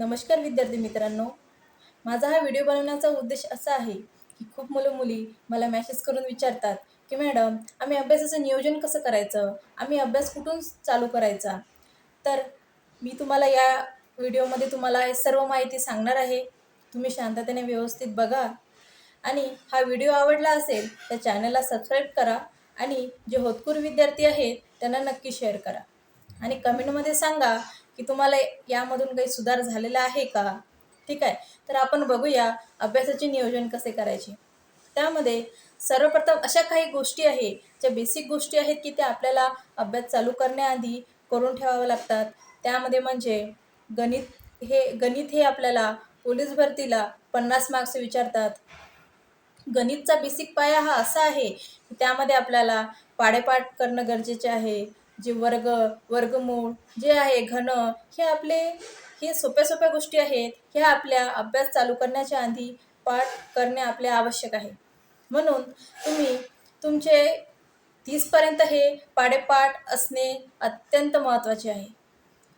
नमस्कार विद्यार्थी मित्रांनो. माझा हा व्हिडिओ बनवण्याचा उद्देश असा आहे की खूप मुलं मुली मला मॅसेज करून विचारतात की मॅडम आम्ही अभ्यासाचं नियोजन कसं करायचं? आम्ही अभ्यास कुठून चालू करायचा? तर मी तुम्हाला या व्हिडिओमध्ये तुम्हाला सर्व माहिती सांगणार आहे. तुम्ही शांततेने व्यवस्थित बघा. आणि हा व्हिडिओ आवडला असेल तर चॅनलला सबस्क्राईब करा आणि जे होतकूर विद्यार्थी आहेत त्यांना नक्की शेअर करा. आणि कमेंटमध्ये सांगा की तुम्हाला यामधून काही सुधार झालेला आहे का? ठीक आहे. तर आपण बघूया अभ्यासाचे नियोजन कसे करायचे. त्यामध्ये सर्वप्रथम अशा काही गोष्टी आहे ज्या बेसिक गोष्टी आहेत की त्या आपल्याला अभ्यास चालू करण्याआधी करून ठेवाव्या लागतात. त्यामध्ये म्हणजे गणित हे गणित हे आपल्याला पोलीस भरतीला पन्नास मार्क्स विचारतात. गणितचा बेसिक पाया हा असा आहे की त्यामध्ये आपल्याला पाडेपाठ करणं गरजेचे आहे. जे वर्ग वर्गमूळ जे आहे घन हे आपले हे सोप्या सोप्या गोष्टी आहेत. ह्या आपल्या अभ्यास चालू करण्याच्या आधी पाठ करणे आपले आवश्यक आहे. म्हणून तुम्ही तुमचे तीसपर्यंत हे पाडेपाठ असणे अत्यंत महत्त्वाचे आहे.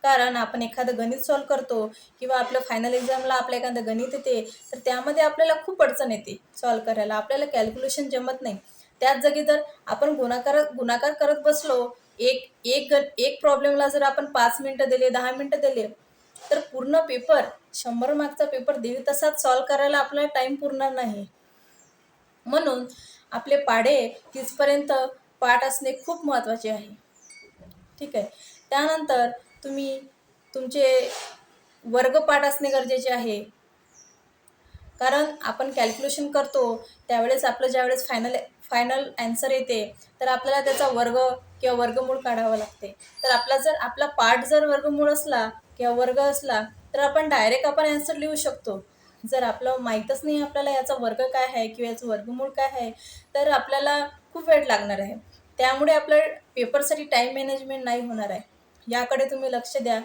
कारण आपण एखादं गणित सॉल्व करतो किंवा आपलं फायनल एक्झामला आपलं एखादं गणित येते तर त्यामध्ये आपल्याला खूप अडचण येते सॉल्व करायला. आपल्याला कॅल्क्युलेशन जमत नाही. त्याच जागी जर आपण गुणाकार गुणाकार करत बसलो एक एक ग एक प्रॉब्लेमला जर आपण पाच मिनटं दिले दहा मिनटं दिले तर पूर्ण पेपर शंभर मार्कचा पेपर दीड तासात सॉल्व करायला आपल्याला टाईम पुरणार नाही. म्हणून आपले पाढे तिथपर्यंत पाठ असणे खूप महत्त्वाचे आहे. ठीक आहे? त्यानंतर तुम्ही तुमचे वर्गपाठ असणे गरजेचे आहे. कारण आपण कॅल्क्युलेशन करतो त्यावेळेस आपलं ज्यावेळेस फायनल फायनल ॲन्सर येते तर आपल्याला त्याचा वर्ग किंवा वर्गमूळ काढावं लागते. तर आपला जर आपला पाठ जर वर्गमूळ असला किंवा वर्ग असला तर आपण डायरेक्ट आपण ॲन्सर लिहू शकतो. जर आपलं माहीतच नाही आपल्याला याचा वर्ग काय आहे किंवा याचं वर्गमूळ काय आहे तर आपल्याला खूप वेळ लागणार आहे. त्यामुळे आपल्या पेपरसाठी टाईम मॅनेजमेंट नाही होणार आहे. याकडे तुम्ही लक्ष द्या.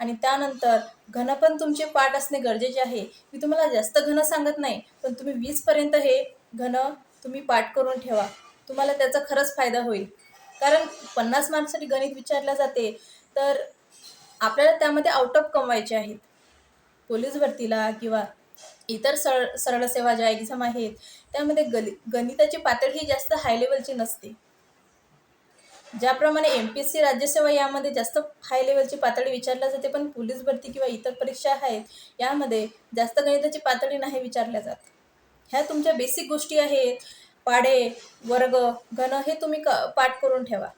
आणि त्यानंतर घन पण तुमचे पाठ असणे गरजेचे आहे. मी तुम्हाला जास्त घन सांगत नाही पण तुम्ही वीसपर्यंत हे घन तुम्ही पाठ करून ठेवा. तुम्हाला त्याचा खरंच फायदा होईल. कारण पन्नास मार्क्ससाठी गणित विचारलं जाते तर आपल्याला त्यामध्ये आउट ऑफ कमवायचे आहेत. पोलीस भरतीला किंवा इतर सरळ सरळ सेवा ज्या एक्झाम आहेत त्यामध्ये गणि गणिताची पातळी ही जास्त हाय लेवलची नसते. ज्याप्रमाणे एम पी एस सी राज्यसेवा यामध्ये जास्त हाय लेवलची पातळी विचारल्या जाते पण पोलीस भरती किंवा इतर परीक्षा आहेत यामध्ये जास्त गणिताची पातळी नाही विचारल्या जात. ह्या तुमच्या बेसिक गोष्टी आहेत. पाडे वर्ग घन हे तुम्ही क पाठ करून ठेवा.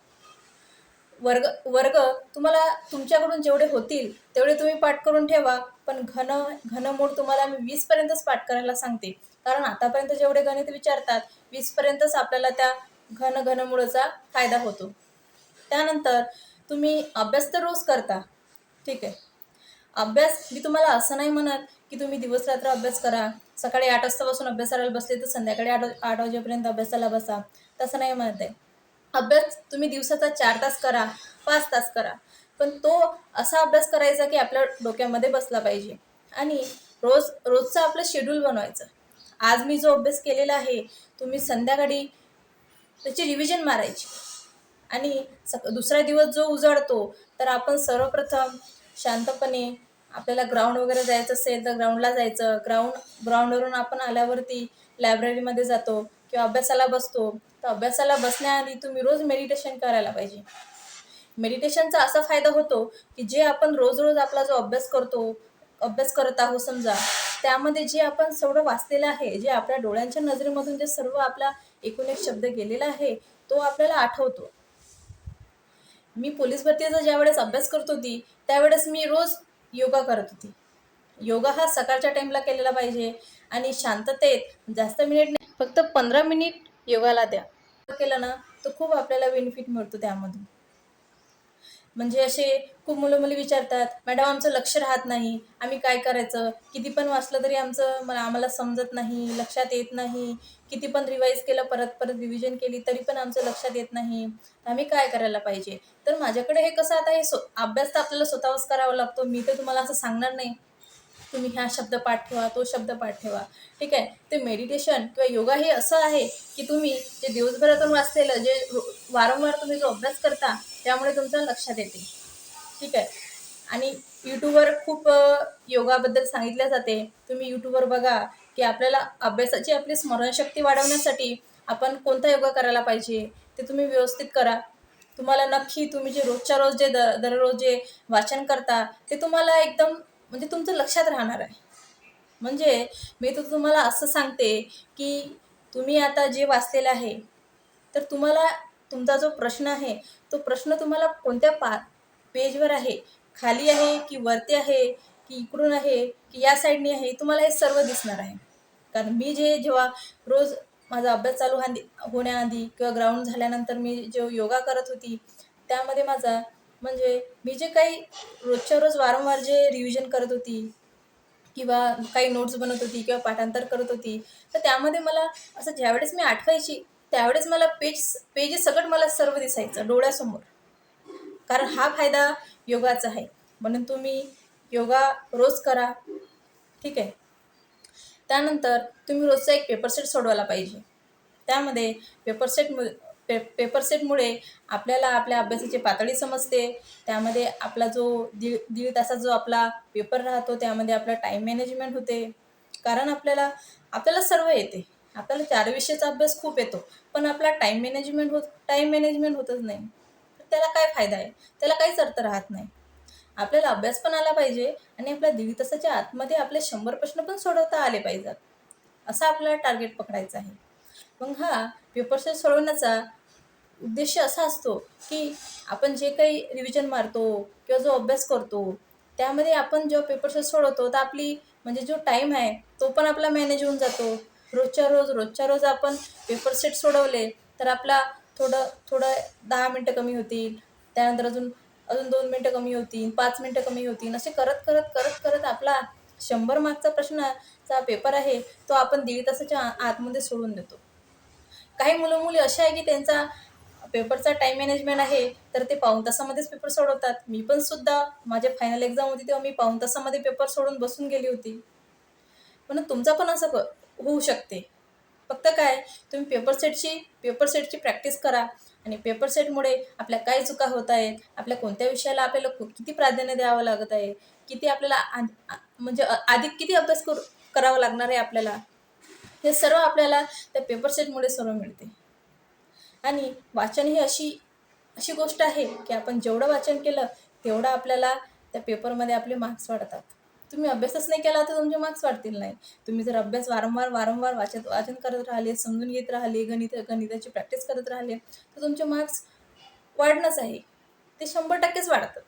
वर्ग वर्ग तुम्हाला तुमच्याकडून जेवढे होतील तेवढे तुम्ही पाठ करून ठेवा. पण घन घनमूळ तुम्हाला मी वीसपर्यंतच पाठ करायला सांगते. कारण आतापर्यंत जेवढे गणित विचारतात वीसपर्यंतच आपल्याला त्या घन घनमुळचा फायदा होतो. त्यानंतर तुम्ही अभ्यास तर रोज करता. ठीक आहे. अभ्यास मी तुम्हाला असं नाही म्हणत की तुम्ही दिवस रात्र अभ्यास करा. सकाळी आठ वाजतापासून अभ्यासाला बसले तर संध्याकाळी आठ आठ वाजेपर्यंत अभ्यासाला बसा. तसं नाही म्हणत आहे. अभ्यास तुम्ही दिवसाचा चार तास करा पाच तास करा. पण तो असा अभ्यास करायचा की आपल्या डोक्यामध्ये बसला पाहिजे. आणि रोज रोजचं आपलं शेड्यूल बनवायचं. आज मी जो अभ्यास केलेला आहे तुम्ही संध्याकाळी त्याची रिव्हिजन मारायची. आणि सक दुसरा दिवस जो उजाडतो तर आपण सर्वप्रथम शांतपणे आपल्याला ग्राउंड वगैरे जायचं असेल तर ग्राउंडला जायचं. ग्राउंड ग्राउंडवरून आपण आल्यावरती लायब्ररीमध्ये जातो किंवा अभ्यासाला बसतो. तर अभ्यासाला बसण्याआधी तुम्ही रोज मेडिटेशन करायला पाहिजे. मेडिटेशनचा असा फायदा होतो की जे आपण रोज रोज आपला जो अभ्यास करतो अभ्यास करत आहोत समजा त्यामध्ये जे आपण सगळं वाचलेलं आहे जे आपल्या डोळ्यांच्या नजरेमधून जे सर्व आपला एकूण एक शब्द गेलेला आहे तो आपल्याला आठवतो. मी पोलीस भरतीचा ज्यावेळेस अभ्यास करत होती त्यावेळेस मी रोज योगा करत होती. योगा हा सकाळच्या टाईमला केलेला पाहिजे आणि शांततेत जास्त मिनिट नाही फक्त पंधरा मिनिट योगाला द्या. केलं ना तर खूप आपल्याला बेनिफिट मिळतो त्यामधून. म्हणजे असे खूप मुलं मुली विचारतात मॅडम आमचं लक्ष राहत नाही. आम्ही काय करायचं? किती पण वाचलं तरी आमचं मला आम्हाला समजत नाही लक्षात येत नाही. किती पण रिवाईज केलं परत परत रिव्हिजन केली तरी पण आमचं लक्षात येत नाही. आम्ही काय करायला पाहिजे? तर माझ्याकडे हे कसं आता हे सो अभ्यास तर आपल्याला स्वतःच करावा लागतो. मी तर तुम्हाला असं सांगणार नाही. तुम्ही ह्या शब्द पाठ ठेवा तो शब्द पाठ ठेवा. ठीक आहे? ते मेडिटेशन किंवा योगा हे असं आहे की तुम्ही जे दिवसभरातून वाचलेलं जे वारंवार तुम्ही जो अभ्यास करता त्यामुळे तुमचं लक्षात येते. ठीक आहे? आणि यूट्यूबवर खूप योगाबद्दल सांगितलं जाते. तुम्ही यूट्यूबवर बघा की आपल्याला अभ्यासाची आपली स्मरणशक्ती वाढवण्यासाठी आपण कोणता योगा करायला पाहिजे ते तुम्ही व्यवस्थित करा. तुम्हाला नक्की तुम्ही जे रोजच्या रोज जे द दररोज जे वाचन करता ते तुम्हाला एकदम म्हणजे तुमचं लक्षात राहणार आहे. म्हणजे मी तर तुम्हाला असं सांगते की तुम्ही आता जे वाचलेलं आहे तर तुम्हाला तुमचा जो प्रश्न आहे तो प्रश्न तुम्हाला कोणत्या पा पेजवर आहे? खाली आहे की वरती आहे की इकडून आहे की या साईडने आहे? तुम्हाला हे सर्व दिसणार आहे. कारण मी जे जेव्हा रोज माझा अभ्यास चालू आधी होण्याआधी किंवा ग्राउंड झाल्यानंतर मी जे योगा करत होती त्यामध्ये माझा म्हणजे मी जे काही रोजच्या रोज वारंवार जे रिव्हिजन करत होती किंवा काही नोट्स बनवत होती किंवा पाठांतर करत होती तर त्यामध्ये मला असं ज्यावेळेस मी आठवायची त्यावेळेस मला पेज पेजेस सगळं मला सर्व दिसायचं डोळ्यासमोर. कारण हा फायदा योगाचा आहे. म्हणून तुम्ही योगा रोज करा. ठीक आहे? त्यानंतर तुम्ही रोजचा एक पेपर सेट सोडवायला पाहिजे. त्यामध्ये पेपर सेट पे पेपर सेटमुळे आपल्याला आपल्या अभ्यासाची पातळी समजते. त्यामध्ये आपला जो दीड दीड तासाचा जो आपला पेपर राहतो त्यामध्ये आपला टाईम मॅनेजमेंट होते. कारण आपल्याला आपल्याला सर्व येते. आपल्याला चार विषयाचा अभ्यास खूप येतो पण आपला टाईम मॅनेजमेंट होत टाईम मॅनेजमेंट होतच नाही. तर त्याला काय फायदा आहे? त्याला काहीच अर्थ राहत नाही. आपल्याला अभ्यास पण आला पाहिजे आणि आपल्या दीड तासाच्या आतमध्ये आपले शंभर प्रश्न पण सोडवता आले पाहिजेत. असा आपल्याला टार्गेट पकडायचा आहे. मग हा पेपर सोडवण्याचा उद्देश असा असतो की आपण जे काही रिव्हिजन मारतो किंवा जो अभ्यास करतो त्यामध्ये आपण जेव्हा पेपर सोडवतो तर आपली म्हणजे जो टाईम आहे तो पण आपला मॅनेज होऊन जातो. रोजच्या रोज रोजच्या रोज आपण पेपर सेट सोडवले तर आपला थोडं थोडं दहा मिनटं कमी होतील. त्यानंतर अजून अजून दोन मिनटं कमी होतील पाच मिनटं कमी होतील. असे करत करत करत करत आपला शंभर मार्कचा प्रश्नाचा पेपर आहे तो आपण दीड तासाच्या आतमध्ये सोडून देतो. काही मुलं मुली असे आहे की त्यांचा पेपरचा टाईम मॅनेजमेंट आहे तर ते पाऊण तासामध्येच पेपर सोडवतात. मी पण सुद्धा माझे फायनल एक्झाम होती तेव्हा मी पाऊण तासामध्ये पेपर सोडून बसून गेली होती. म्हणून तुमचा पण असं होऊ शकते. फक्त काय तुम्ही पेपर सेटची पेपर सेटची प्रॅक्टिस करा आणि पेपर सेटमुळे आपल्या काय चुका होत आहेत आपल्या कोणत्या विषयाला आपल्याला कु- किती प्राधान्य द्यावं लागत आहे किती आपल्याला आ- म्हणजे अधिक आधी किती अभ्यास करू करावा लागणार आहे आपल्याला हे सर्व आपल्याला त्या पेपर सेटमुळे सर्व मिळते. आणि वाचन ही अशी अशी गोष्ट आहे की आपण जेवढं वाचन केलं तेवढं आपल्याला त्या पेपरमध्ये आपले मार्क्स वाढतात. तुम्ही अभ्यासच नाही केला तर तुमचे मार्क्स वाढतील नाही. तुम्ही जर अभ्यास वारंवार वारंवार वाचत वाचन करत राहिले समजून घेत राहिले गणित गणिताची प्रॅक्टिस करत राहिले तर तुमचे मार्क्स वाढणंच आहे. ते शंभर टक्केच वाढतात.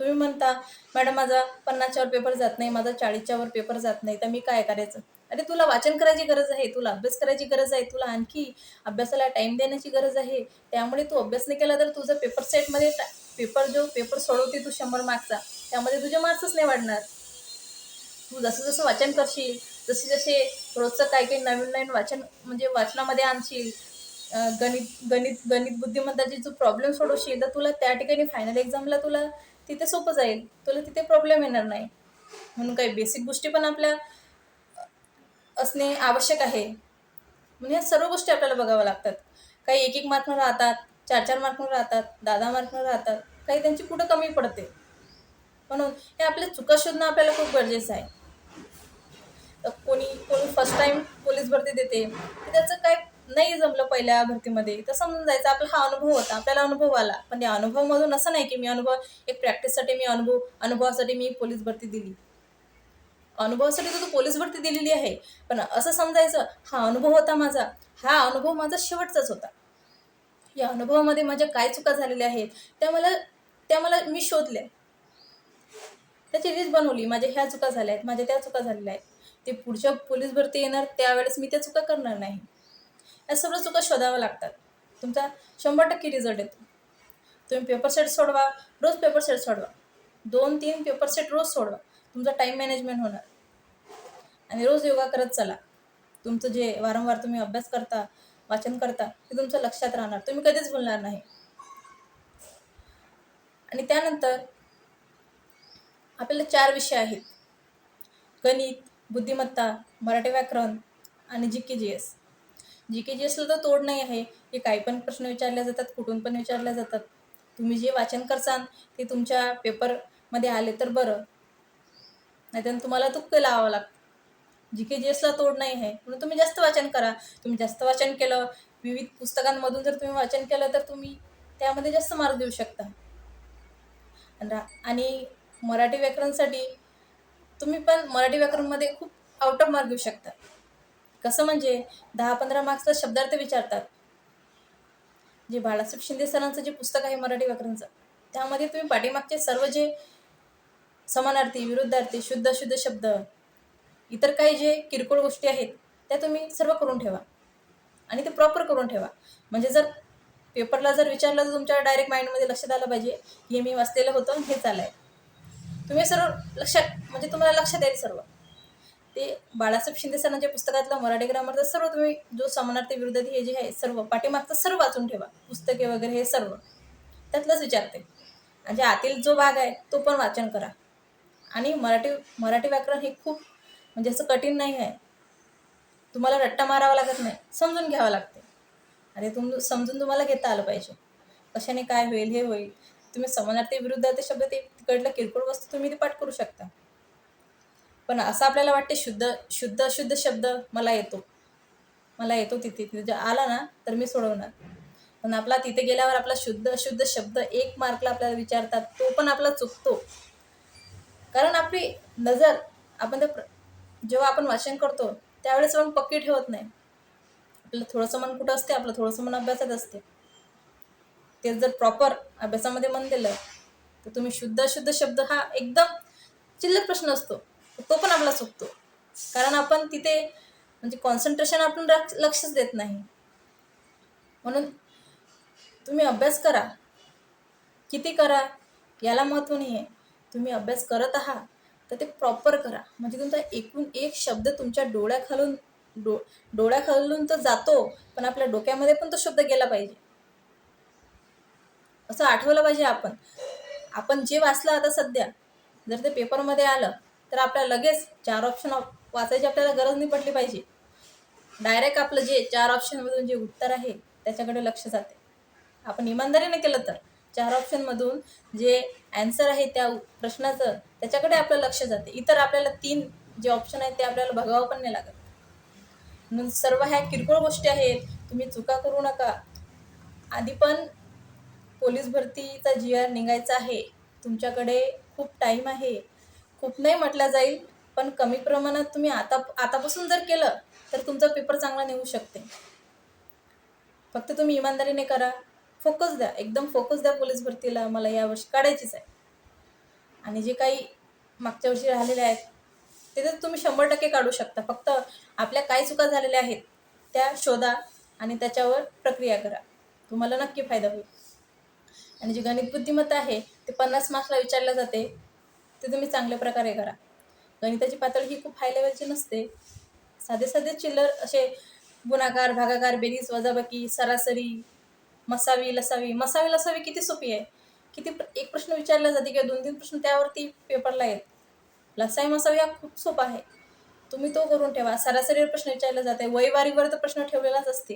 तुम्ही म्हणता मॅडम माझा पन्नासच्यावर पेपर जात नाही माझा चाळीसच्यावर पेपर जात नाही तर मी काय करायचं? अरे तुला वाचन करायची गरज आहे तुला अभ्यास करायची गरज आहे तुला आणखी अभ्यासाला टाईम देण्याची गरज आहे. त्यामुळे तू अभ्यास नाही केला तर तुझं पेपर सेटमध्ये पेपर जो पेपर सोडवते तू शंभर मार्कचा त्यामध्ये तुझे मार्क्सच नाही वाढणार. तू जसं जसं वाचन करशील जसे जसे रोजचं काही काही नवीन नवीन वाचन म्हणजे वाचनामध्ये आणशील गणित गणित गणित बुद्धिमत्ताची जो प्रॉब्लेम सोडवशील तर तुला त्या ठिकाणी फायनल एक्झामला तुला तिथे सोपं जाईल. तुला तिथे प्रॉब्लेम येणार नाही. म्हणून काही बेसिक गोष्टी पण आपल्या असणे आवश्यक आहे. म्हणजे ह्या सर्व गोष्टी आपल्याला बघाव्या लागतात. काही एक एक मार्कनं राहतात चार चार मार्कनं राहतात दहा दहा मार्कनं राहतात काही त्यांची कुठं कमी पडते. म्हणून हे आपल्या चुका शोधणं आपल्याला खूप गरजेचं आहे. कोणी कोणी फर्स्ट टाइम पोलीस भरती देते त्याचं काय नाही जमलं पहिल्या भरतीमध्ये. तर समजून जायचं आपला हा अनुभव होता आपल्याला अनुभव आला. पण या अनुभवामधून असं नाही की मी अनुभव एक प्रॅक्टिससाठी मी अनुभव अनुभवासाठी मी पोलीस भरती दिली. अनुभवासाठी तर तू पोलीस भरती दिलेली आहे. पण असं समजायचं हा अनुभव होता माझा. हा अनुभव माझा शेवटचाच होता. या अनुभवामध्ये माझ्या काय चुका झालेल्या आहेत त्या मला त्या मला मी शोधल्या. त्याची लिस्ट बनवली माझ्या ह्या चुका झाल्या आहेत माझ्या त्या चुका झालेल्या आहेत. ते पुढच्या पोलीस भरती येणार त्यावेळेस मी त्या चुका करणार नाही. या सगळ्या चुका शोधाव्या लागतात. तुमचा शंभर टक्के रिझल्ट येतो. तुम्ही पेपर सेट सोडवा रोज पेपर सेट सोडवा. दोन तीन पेपर सेट रोज सोडवा. तुमचा टाईम मॅनेजमेंट होणार. आणि रोज योगा करत चला. तुमचं जे वारंवार तुम्ही अभ्यास करता वाचन करता ते तुमचं लक्षात राहणार. तुम्ही कधीच बोलणार नाही. आणि त्यानंतर आपल्याला चार विषय आहेत. गणित बुद्धिमत्ता मराठी व्याकरण आणि जी के जी एस जी के जी एसला तर तोड नाही आहे. की काही पण प्रश्न विचारले जातात कुठून पण विचारले जातात. तुम्ही जे वाचन करसान ते तुमच्या पेपरमध्ये आले तर बरं. नाहीतर तुम्हाला तुक्क लावावं लागतं. जी के जी एसला तोड नाही आहे. म्हणून तुम्ही जास्त वाचन करा. तुम्ही जास्त वाचन केलं विविध पुस्तकांमधून जर तुम्ही वाचन केलं तर तुम्ही त्यामध्ये जास्त मार्क देऊ शकता. आणि रा- आणि मराठी व्याकरणसाठी तुम्ही पण मराठी व्याकरणमध्ये खूप आउट ऑफ मार्क घेऊ शकता. कसं म्हणजे? दहा पंधरा मार्क्सचा शब्दार्थ विचारतात. जे बाळासाहेब शिंदे सरांचं जे पुस्तक आहे मराठी व्याकरणचं त्यामध्ये तुम्ही पाठीमागचे सर्व जे समानार्थी विरुद्धार्थी शुद्ध शुद्ध शब्द इतर काही जे किरकोळ गोष्टी आहेत त्या तुम्ही सर्व करून ठेवा. आणि ते प्रॉपर करून ठेवा. म्हणजे जर पेपरला जर विचारलं तर तुमच्या डायरेक्ट माइंडमध्ये लक्षात आलं पाहिजे हे मी वाचलेलं होतं हेच आलं आहे तुम्ही सर्व लक्षात म्हणजे तुम्हाला लक्षात येईल सर्व. ते बाळासाहेब शिंदे सरांच्या पुस्तकातलं मराठी ग्रामरचं सर्व तुम्ही जो समानार्थी विरुद्ध हे जे आहे सर्व पाठीमागचं सर्व वाचून ठेवा. पुस्तके वगैरे हे सर्व. त्यातलंच विचारते. म्हणजे आतील जो भाग आहे तो पण वाचन करा. आणि मराठी मराठी व्याकरण हे खूप म्हणजे असं कठीण नाही आहे. तुम्हाला रट्टा मारावा लागत नाही समजून घ्यावं लागते. आणि तुम समजून तुम्हाला घेता आलं पाहिजे. कशाने काय होईल हे होईल. तुम्ही समानार्थी ते शब्द ते तिकडलं किरकोळ वस्तू तुम्ही ते पाठ करू शकता. पण असं आपल्याला वाटते शुद्ध शुद्ध शुद्ध शब्द मला येतो. मला येतो तिथे तिथे जर आला ना तर मी सोडवणार. पण आपला तिथे गेल्यावर आपला शुद्ध अशुद्ध शब्द एक मार्कला आपल्याला विचारतात तो पण आपला चुकतो. कारण आपली नजर आपण ते प्र- जेव्हा आपण वाचन करतो त्यावेळेस आपण पक्की ठेवत नाही. आपलं थोडंसं मन कुठं असते आपलं थोडंसं मन अभ्यासात असते. ते जर प्रॉपर अभ्यासामध्ये मन दिलं तर तुम्ही शुद्ध शुद्ध शब्द हा एकदम चिल्लक प्रश्न असतो. तो पण आपला चुकतो कारण आपण तिथे म्हणजे कॉन्सन्ट्रेशन आपण लक्षच देत नाही. म्हणून तुम्ही अभ्यास करा. किती करा याला महत्त्व नाही आहे तुम्ही अभ्यास करत आहात तर ते प्रॉपर करा. म्हणजे तुमचा एकूण एक शब्द तुमच्या डोळ्याखालून डो डोळ्याखालून तर जातो पण आपल्या डोक्यामध्ये पण तो शब्द गेला पाहिजे. असं आठवलं पाहिजे आपण. आपण जे वाचलं आता सध्या जर ते पेपरमध्ये आलं तर आपल्या लगेच चार ऑप्शन वाचायची आपल्याला गरज नाही पडली पाहिजे. डायरेक्ट आपलं जे चार ऑप्शनमधून जे उत्तर आहे त्याच्याकडे लक्ष जाते. आपण इमानदारीने केलं तर चार ऑप्शनमधून जे ॲन्सर आहे त्या प्रश्नाचं त्याच्याकडे आपलं लक्ष जाते. इतर आपल्याला तीन जे ऑप्शन आहेत ते आपल्याला बघावं पण नाही लागत. म्हणून सर्व ह्या किरकोळ गोष्टी आहेत तुम्ही चुका करू नका. आधी पण पोलीस भरतीचा जी आर निघायचा आहे. तुमच्याकडे खूप टाईम आहे. खूप नाही म्हटलं जाईल पण कमी प्रमाणात तुम्ही आता आतापासून जर केलं तर तुमचा पेपर चांगला निघू शकते. फक्त तुम्ही इमानदारीने करा. फोकस द्या. एकदम फोकस द्या पोलीस भरतीला. मला यावर्षी काढायचीच आहे. आणि जे काही मागच्या वर्षी राहिलेले आहेत ते तर तुम्ही शंभर टक्के काढू शकता. फक्त आपल्या काय चुका झालेल्या आहेत त्या शोधा आणि त्याच्यावर प्रक्रिया करा. तुम्हाला नक्की फायदा होईल. आणि जे गणित बुद्धिमत्ता आहे ते पन्नास मार्क्सला विचारलं जाते ते तुम्ही चांगल्या प्रकारे करा. गणिताची पातळी ही खूप हाय लेवलची नसते. साधे साधे चिल्लर असे गुणाकार भागाकार बेरीज वजाबाकी सरासरी मसावी लसावी. मसावी लसावी किती सोपी आहे? किती प्र- एक प्रश्न विचारला जाते किंवा दोन तीन प्रश्न त्यावरती पेपरला येत. लसाई मसावी हा खूप सोपा आहे. तुम्ही तो करून ठेवा. सरासरीवर प्रश्न विचारला जाते. वैवारीवर तर प्रश्न ठेवलेलाच असते.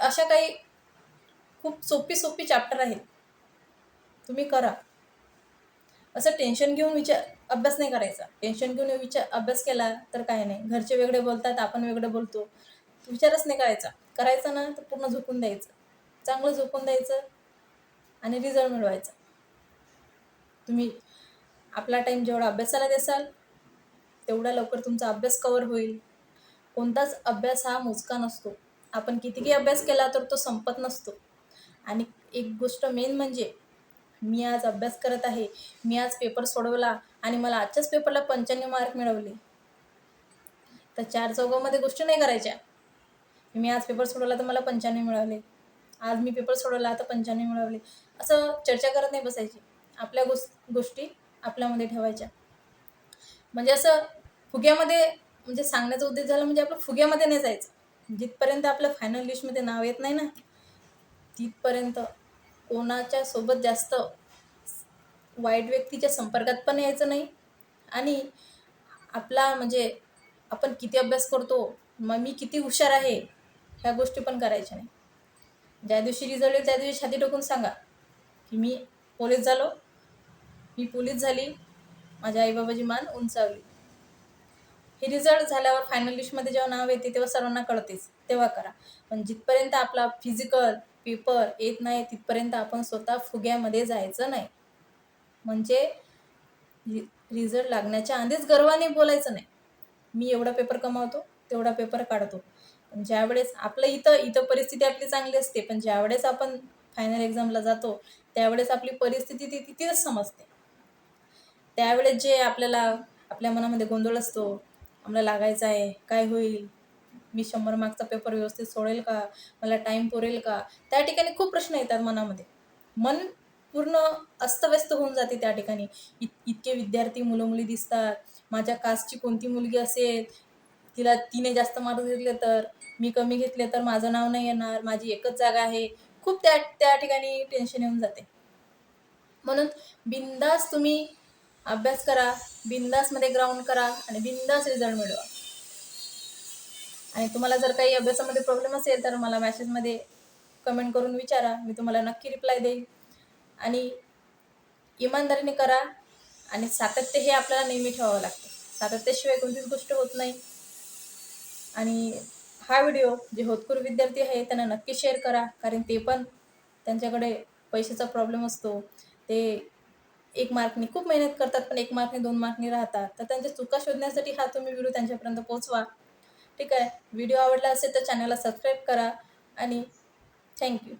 अशा काही खूप सोपी सोपी चॅप्टर आहेत. तुम्ही करा. असं टेन्शन घेऊन विचार अभ्यास नाही करायचा. टेन्शन घेऊन विचार अभ्यास केला तर काय नाही. घरचे वेगळे बोलतात आपण वेगळं बोलतो. विचारच नाही करायचा. करायचा ना तर पूर्ण झोपून द्यायचं. चांगलं झोपून द्यायचं आणि रिझल्ट मिळवायचा. तुम्ही आपला टाईम जेवढा अभ्यासाला देसाल तेवढा लवकर तुमचा अभ्यास कवर होईल. कोणताच अभ्यास हा मोजका नसतो. आपण कितीही अभ्यास केला तर तो संपत नसतो. आणि एक गोष्ट मेन म्हणजे मी आज अभ्यास करत आहे मी आज पेपर सोडवला आणि मला आजच्याच पेपरला पंच्याण्णव मार्क मिळवले. तर चार चौघामध्ये गोष्टी नाही करायच्या. मी आज पेपर सोडवला तर मला पंच्याण्णव मिळाले. आज मी पेपर सोडवला तर पंच्याण्णव मिळवले असं चर्चा करत नाही बसायची. आपल्या गोस गोष्टी आपल्यामध्ये ठेवायच्या. म्हणजे असं फुग्यामध्ये म्हणजे सांगण्याचा उद्देश झाला म्हणजे आपलं फुग्यामध्ये नाही जायचं. जिथपर्यंत आपलं फायनल लिस्टमध्ये नाव येत नाही ना तिथपर्यंत कोणाच्या सोबत जास्त वाईट व्यक्तीच्या संपर्कात पण यायचं नाही. आणि आपला म्हणजे आपण किती अभ्यास करतो मग मी किती हुशार आहे ह्या गोष्टी पण करायच्या नाही. ज्या दिवशी रिझल्ट येईल त्या दिवशी छाती टोकून सांगा की मी पोलीस झालो. मी पोलीस झाली. माझ्या आईबाबाची मान उंचावली. हे रिझल्ट झाल्यावर फायनल लिस्टमध्ये जेव्हा नाव येते तेव्हा सर्वांना कळतेच. तेव्हा करा. पण जिथपर्यंत आपला फिजिकल पेपर येत नाही तिथपर्यंत आपण स्वतः फुग्यामध्ये जायचं नाही. म्हणजे रिझल्ट लागण्याच्या आधीच गर्वाने बोलायचं नाही. मी एवढा पेपर कमावतो तेवढा पेपर काढतो. पण ज्यावेळेस आपलं इथं इथं परिस्थिती आपली चांगली असते पण ज्यावेळेस आपण फायनल एक्झामला जातो त्यावेळेस आपली परिस्थिती ती तिथेच समजते. त्यावेळेस जे आपल्याला आपल्या मनामध्ये गोंधळ असतो आम्हाला लागायचं आहे. काय होईल? मी शंभर मार्कचा पेपर व्यवस्थित सोडेल का? मला टाईम पुरेल का? त्या ठिकाणी खूप प्रश्न येतात मनामध्ये. मन पूर्ण अस्तव्यस्त होऊन जाते त्या ठिकाणी. इत इतके विद्यार्थी मुलं मुली दिसतात. माझ्या कास्टची कोणती मुलगी असेल? तिला तिने जास्त मार्क घेतले तर? मी कमी घेतले तर माझं नाव नाही येणार? माझी एकच जागा आहे? खूप त्या त्या ठिकाणी टेन्शन येऊन जाते. म्हणून बिंदास तुम्ही अभ्यास करा बिंदासमध्ये ग्राउंड करा आणि बिंदास रिझल्ट मिळवा. आणि तुम्हाला जर काही अभ्यासामध्ये प्रॉब्लेम असेल तर मला मॅसेजमध्ये कमेंट करून विचारा मी तुम्हाला नक्की रिप्लाय देईन. आणि इमानदारीने करा आणि सातत्य हे आपल्याला नेहमी ठेवावं लागतं. सातत्याशिवाय कोणतीच गोष्ट होत नाही. आणि हा व्हिडिओ जे होतकूर विद्यार्थी आहे त्यांना नक्की शेअर करा कारण ते पण त्यांच्याकडे पैशाचा प्रॉब्लेम असतो. ते एक मार्कनी खूप मेहनत करतात पण एक मार्कने दोन मार्कनी राहतात. तर त्यांच्या चुका शोधण्यासाठी हा तुम्ही व्हिडिओ त्यांच्यापर्यंत पोहोचवा. ठीक आहे? व्हिडिओ आवडला असेल तर चॅनलला सबस्क्राईब करा. आणि थँक्यू